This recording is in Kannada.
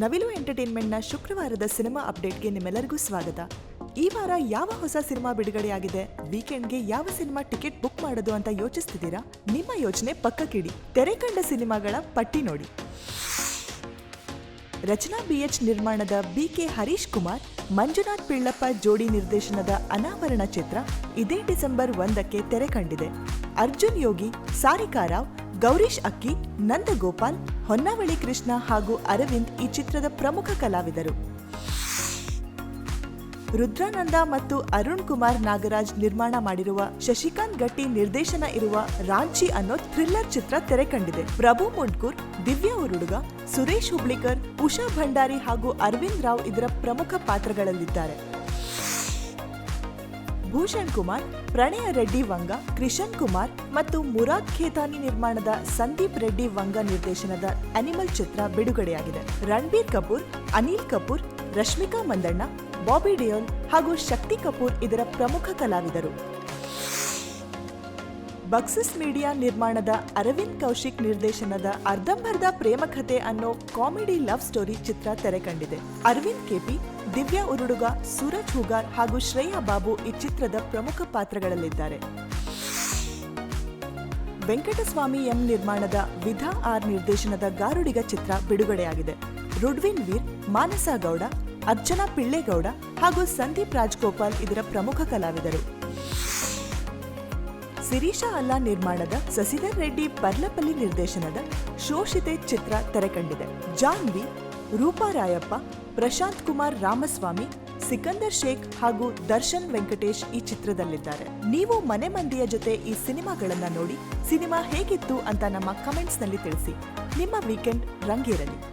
ನವಿಲು ಎಂಟರ್ಟೈನ್ಮೆಂಟ್ನ ಶುಕ್ರವಾರದ ಸಿನಿಮಾ ಅಪ್ಡೇಟ್ಗೆ ನಿಮ್ಮೆಲ್ಲರಿಗೂ ಸ್ವಾಗತ. ಈ ವಾರ ಯಾವ ಹೊಸ ಸಿನಿಮಾ ಬಿಡುಗಡೆಯಾಗಿದೆ? ವೀಕೆಂಡ್ಗೆ ಯಾವ ಸಿನಿಮಾ ಟಿಕೆಟ್ ಬುಕ್ ಮಾಡೋದು ಅಂತ ಯೋಚಿಸ್ತಿದ್ದೀರಾ? ನಿಮ್ಮ ಯೋಚನೆ ಪಕ್ಕಕ್ಕಿಡಿ. ತೆರೆ ಕಂಡ ಸಿನಿಮಾಗಳ ಪಟ್ಟಿ ನೋಡಿ. ರಚನಾ ಬಿಎಚ್ ನಿರ್ಮಾಣದ ಬಿಕೆ ಹರೀಶ್ ಕುಮಾರ್, ಮಂಜುನಾಥ್ ಪಿಳ್ಳಪ್ಪ ಜೋಡಿ ನಿರ್ದೇಶನದ ಅನಾವರಣ ಚಿತ್ರ ಇದೇ ಡಿಸೆಂಬರ್ ಒಂದಕ್ಕೆ ತೆರೆ ಕಂಡಿದೆ. ಅರ್ಜುನ್ ಯೋಗಿ, ಸಾರಿಕಾ ರಾವ್ ಗೌರೀಶ್ ಅಕ್ಕಿ, ನಂದಗೋಪಾಲ್, ಹೊನ್ನಾವಳಿ ಕೃಷ್ಣ ಹಾಗೂ ಅರವಿಂದ್ ಈ ಚಿತ್ರದ ಪ್ರಮುಖ ಕಲಾವಿದರು. ರುದ್ರಾನಂದ ಮತ್ತು ಅರುಣ್ ಕುಮಾರ್ ನಾಗರಾಜ್ ನಿರ್ಮಾಣ ಮಾಡಿರುವ ಶಶಿಕಾಂತ್ ಗಟ್ಟಿ ನಿರ್ದೇಶನ ಇರುವ ರಾಂಚಿ ಅನ್ನೋ ಥ್ರಿಲ್ಲರ್ ಚಿತ್ರ ತೆರೆ ಕಂಡಿದೆ ಪ್ರಭು ಮುಡ್ಕೂರ್ ದಿವ್ಯಾ ಉರುಡುಗ, ಸುರೇಶ್ ಹುಬ್ಳಿಕರ್, ಉಷಾ ಭಂಡಾರಿ ಹಾಗೂ ಅರವಿಂದ್ ರಾವ್ ಇದರ ಪ್ರಮುಖ ಪಾತ್ರಗಳಲ್ಲಿದ್ದಾರೆ. ಭೂಷಣ್ ಕುಮಾರ್, ಪ್ರಣಯ ರೆಡ್ಡಿ ವಂಗ ಕೃಷನ್ ಕುಮಾರ್ ಮತ್ತು ಮುರಾದ್ ಖೇತಾನಿ ನಿರ್ಮಾಣದ ಸಂದೀಪ್ ರೆಡ್ಡಿ ವಂಗ ನಿರ್ದೇಶನದ ಅನಿಮಲ್ ಚಿತ್ರ ಬಿಡುಗಡೆಯಾಗಿದೆ. ರಣಬೀರ್ ಕಪೂರ್, ಅನಿಲ್ ಕಪೂರ್, ರಶ್ಮಿಕಾ ಮಂದಣ್ಣ, ಬಾಬಿ ಡಿಯೋಲ್ ಹಾಗೂ ಶಕ್ತಿ ಕಪೂರ್ ಇದರ ಪ್ರಮುಖ ಕಲಾವಿದರು. ಬಕ್ಸಸ್ ಮೀಡಿಯಾ ನಿರ್ಮಾಣದ ಅರವಿಂದ್ ಕೌಶಿಕ್ ನಿರ್ದೇಶನದ ಅರ್ಧಂಬರ್ಧ ಪ್ರೇಮ ಕಥೆ ಅನ್ನೋ ಕಾಮಿಡಿ ಲವ್ ಸ್ಟೋರಿ ಚಿತ್ರ ತೆರೆ ಕಂಡಿದೆ ಅರವಿಂದ್ ಕೆಪಿ ದಿವ್ಯಾ ಉರುಡುಗ, ಸೂರಜ್ ಹುಗಾರ್ ಹಾಗೂ ಶ್ರೇಯಾ ಬಾಬು ಈ ಚಿತ್ರದ ಪ್ರಮುಖ ಪಾತ್ರಗಳಲ್ಲಿದ್ದಾರೆ. ವೆಂಕಟಸ್ವಾಮಿ ಎಂ ನಿರ್ಮಾಣದ ವಿಧಾ ಆರ್ ನಿರ್ದೇಶನದ ಗಾರುಡಿಗ ಚಿತ್ರ ಬಿಡುಗಡೆಯಾಗಿದೆ. ರುಡ್ವಿನ್ ವೀರ್, ಮಾನಸ ಗೌಡ, ಅರ್ಚನಾ ಪಿಳ್ಳೇಗೌಡ ಹಾಗೂ ಸಂದೀಪ್ ರಾಜ್ಗೋಪಾಲ್ ಇದರ ಪ್ರಮುಖ ಕಲಾವಿದರು. ಸಿರೀಶಾ ಅಲ್ಲಾ ನಿರ್ಮಾಣದ ಸಸಿಧರ್ ರೆಡ್ಡಿ ಪರ್ಲಪಲ್ಲಿ ನಿರ್ದೇಶನದ ಶೋಷಿತೆ ಚಿತ್ರ ತೆರೆಕಂಡಿದೆ. ಜಾನ್ವಿ, ರೂಪಾ ರಾಯಪ್ಪ, ಪ್ರಶಾಂತ್ ಕುಮಾರ್ ರಾಮಸ್ವಾಮಿ, ಸಿಕಂದರ್ ಶೇಖ್ ಹಾಗೂ ದರ್ಶನ್ ವೆಂಕಟೇಶ್ ಈ ಚಿತ್ರದಲ್ಲಿದ್ದಾರೆ. ನೀವು ಮನೆ ಮಂದಿಯ ಜೊತೆ ಈ ಸಿನಿಮಾಗಳನ್ನ ನೋಡಿ ಸಿನಿಮಾ ಹೇಗಿತ್ತು ಅಂತ ನಮ್ಮ ಕಮೆಂಟ್ಸ್ನಲ್ಲಿ ತಿಳಿಸಿ. ನಿಮ್ಮ ವೀಕೆಂಡ್ ರಂಗೇರಲಿ.